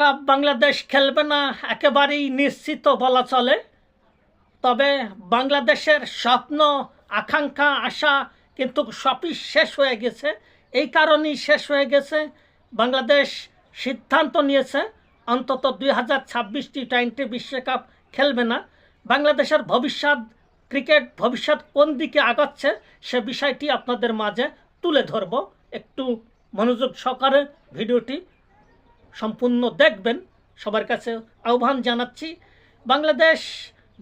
Cup Bangladesh খেলবে না, একেবারেই নিশ্চিত বলা চলে। তবে বাংলাদেশের স্বপ্ন, আকাঙ্ক্ষা, আশা কিন্তু সবই শেষ হয়ে গেছে। এই কারণেই শেষ হয়ে গেছে। বাংলাদেশ সিদ্ধান্ত নিয়েছে, অন্তত দুই হাজার ছাব্বিশ টি টোয়েন্টি বিশ্বকাপ খেলবে না। বাংলাদেশের ভবিষ্যৎ, ক্রিকেট ভবিষ্যৎ কোন দিকে আগাচ্ছে, সে বিষয়টি আপনাদের মাঝে তুলে ধরব। একটু মনোযোগ সহকারে ভিডিওটি সম্পূর্ণ দেখবেন। সবার কাছে আহ্বান জানাচ্ছি, বাংলাদেশ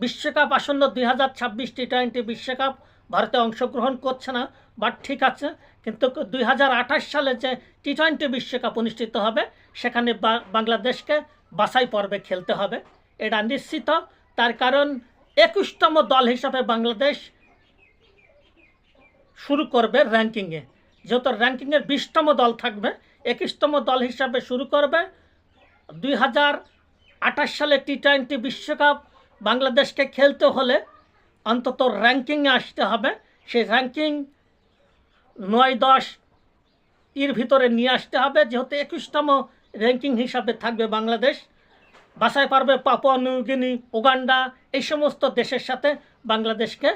বিশ্বকাপ আসন্ন দুই হাজার ছাব্বিশ টি টোয়েন্টি বিশ্বকাপ ভারতে অংশগ্রহণ করছে না, বাট ঠিক আছে, কিন্তু দুই হাজার আঠাশ সালে যে টি টোয়েন্টি বিশ্বকাপ অনুষ্ঠিত হবে, সেখানে বাংলাদেশকে বাছাই পর্বে খেলতে হবে। এটা নিশ্চিত, তার কারণ একুশতম দল হিসাবে বাংলাদেশ শুরু করবে র্যাঙ্কিংয়ে। যেহেতু র্যাঙ্কিংয়ের বিশতম দল থাকবে একুশতম দল হিসাবে শুরু করবে। দুই হাজার আঠাশ সালে টি টোয়েন্টি বিশ্বকাপ বাংলাদেশকে খেলতে হলে অন্তত র্যাঙ্কিংয়ে আসতে হবে। সেই র্যাঙ্কিং নয়, দশ এর ভিতরে নিয়ে আসতে হবে। যেহেতু একুশতম র্যাঙ্কিং হিসাবে থাকবে বাংলাদেশ। বাছাই পারবে পাপুয়া নিউগিনি উগান্ডা এই সমস্ত দেশের সাথে বাংলাদেশকে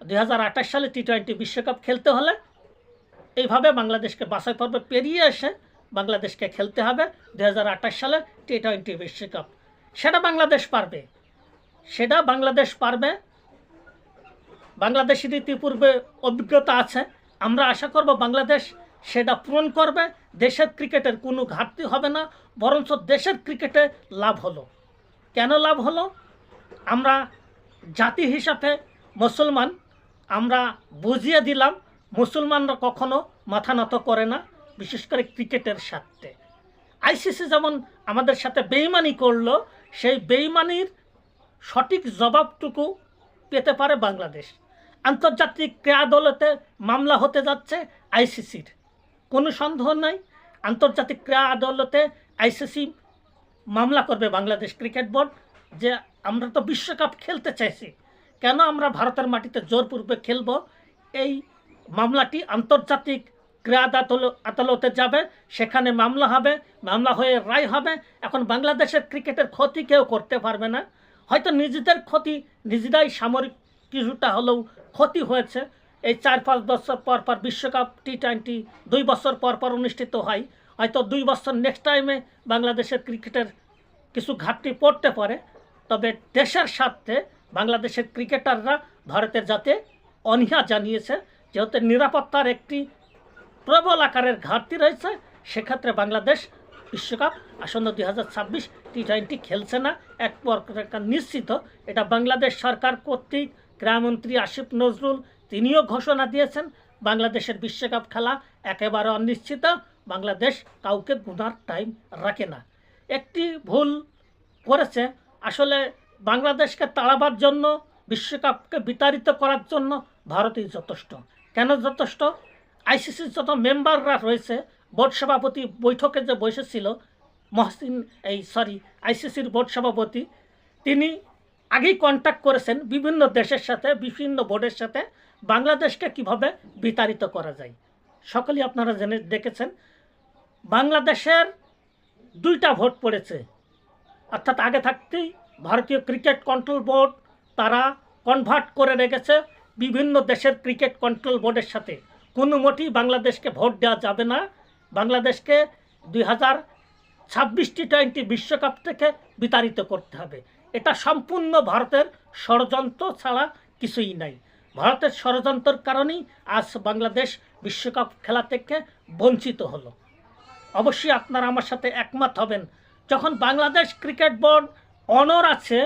দুই হাজার আঠাশ সালে টি টোয়েন্টি বিশ্বকাপ খেলতে হলে এইভাবে বাংলাদেশকে বাছাই পর্বে পেরিয়ে এসে বাংলাদেশকে খেলতে হবে দু হাজার আঠাশ সালে টি টোয়েন্টি বিশ্বকাপ। সেটা বাংলাদেশ পারবে। সেটা বাংলাদেশ পারবে। বাংলাদেশের ইতিপূর্বে অভিজ্ঞতা আছে। আমরা আশা করব বাংলাদেশ সেটা পূরণ করবে। দেশের ক্রিকেটের কোনো ঘাটতি হবে না, বরঞ্চ দেশের ক্রিকেটে লাভ হলো। কেন লাভ হলো? আমরা জাতি হিসাবে মুসলমান। আমরা বুঝিয়ে দিলাম মুসলমানরা কখনো মাথা নত করে না, বিশেষ করে ক্রিকেটের স্বার্থে। আইসিসি যেমন আমাদের সাথে বেইমানি করল, সেই বেইমানির সঠিক জবাবটুকু পেতে পারে বাংলাদেশ। আন্তর্জাতিক ক্রীড়া আদালতে মামলা হতে যাচ্ছে আইসিসির। কোনো সন্দেহ নাই, আন্তর্জাতিক ক্রীড়া আদালতে আইসিসি মামলা করবে বাংলাদেশ ক্রিকেট বোর্ড, যে আমরা তো বিশ্বকাপ খেলতে চাইছি। কেন আমরা ভারতের মাটিতে জোরপূর্বে খেলব? এই মামলাটি আন্তর্জাতিক ক্রীড়া আদালত- আদালতে যাবে, সেখানে মামলা হবে, মামলা হয়ে রায় হবে। এখন বাংলাদেশের ক্রিকেটের ক্ষতি কেউ করতে পারবে না। হয়তো নিজেদের ক্ষতি, নিজেরাই সামরিক কিছুটা হলেও ক্ষতি হয়েছে। এই চার পাঁচ বছর পর পর বিশ্বকাপ টি টোয়েন্টি দুই বছর পর পর অনুষ্ঠিত হয়। হয়তো দুই বছর নেক্সট টাইমে বাংলাদেশের ক্রিকেটের কিছু ঘাটতি পড়তে পারে। তবে দেশের স্বার্থে বাংলাদেশের ক্রিকেটাররা ভারতের যাতে অনীহা জানিয়েছে। যেহেতু নিরাপত্তার একটি প্রবল আকারের ঘাটতি রয়েছে, সেক্ষেত্রে বাংলাদেশ বিশ্বকাপ আসন্ন দুই হাজার ছাব্বিশ টি টোয়েন্টি খেলছে না। এক প্রকার নিশ্চিত, এটা বাংলাদেশ সরকার কর্তৃক ক্রীড়ামন্ত্রী আসিফ নজরুল তিনিও ঘোষণা দিয়েছেন, বাংলাদেশের বিশ্বকাপ খেলা একেবারে অনিশ্চিত, বাংলাদেশ কাউকে গুনার টাইম রাখে না। একটি ভুল করেছে, আসলে বাংলাদেশকে তাড়াবার জন্য, বিশ্বকাপকে বিতাড়িত করার জন্য ভারতই যথেষ্ট। কেন যথেষ্ট? আইসিসির যত মেম্বাররা রয়েছে, বোর্ড সভাপতি বৈঠকে যে বসেছিল, মহসিন এই সরি আইসিসির বোর্ড সভাপতি, তিনি আগেই কন্ট্যাক্ট করেছেন বিভিন্ন দেশের সাথে, বিভিন্ন বোর্ডের সাথে, বাংলাদেশকে কীভাবে বিতাড়িত করা যায়। সকলেই আপনারা জেনে দেখেছেন, বাংলাদেশের দুইটা ভোট পড়েছে। অর্থাৎ আগে থাকতেই ভারতীয় ক্রিকেট কন্ট্রোল বোর্ড তারা কনভার্ট করে রেখেছে বিভিন্ন দেশের ক্রিকেট কন্ট্রোল বোর্ডের সাথে। কোনো মোটেই বাংলাদেশকে ভোট দেওয়া যাবে না। বাংলাদেশকে দুই হাজার ছাব্বিশটি টোয়েন্টি বিশ্বকাপ থেকে বিতাড়িত করতে হবে। এটা সম্পূর্ণ ভারতের ষড়যন্ত্র ছাড়া কিছুই নাই। ভারতের ষড়যন্ত্রের কারণেই আজ বাংলাদেশ বিশ্বকাপ খেলা থেকে বঞ্চিত হলো। অবশ্যই আপনারা আমার সাথে একমত হবেন। যখন বাংলাদেশ ক্রিকেট বোর্ড অনর আছে,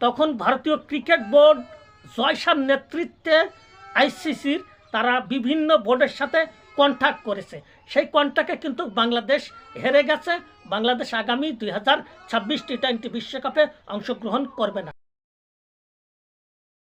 তখন ভারতীয় ক্রিকেট বোর্ড জয়সার নেতৃত্বে আইসিসির তারা বিভিন্ন বোর্ডের সাথে কন্ট্যাক্ট করেছে। সেই কন্ট্যাক্টে কিন্তু বাংলাদেশ হেরে গেছে। বাংলাদেশ আগামী দুই হাজার ছাব্বিশ টি টোয়েন্টি বিশ্বকাপে অংশগ্রহণ করবে না।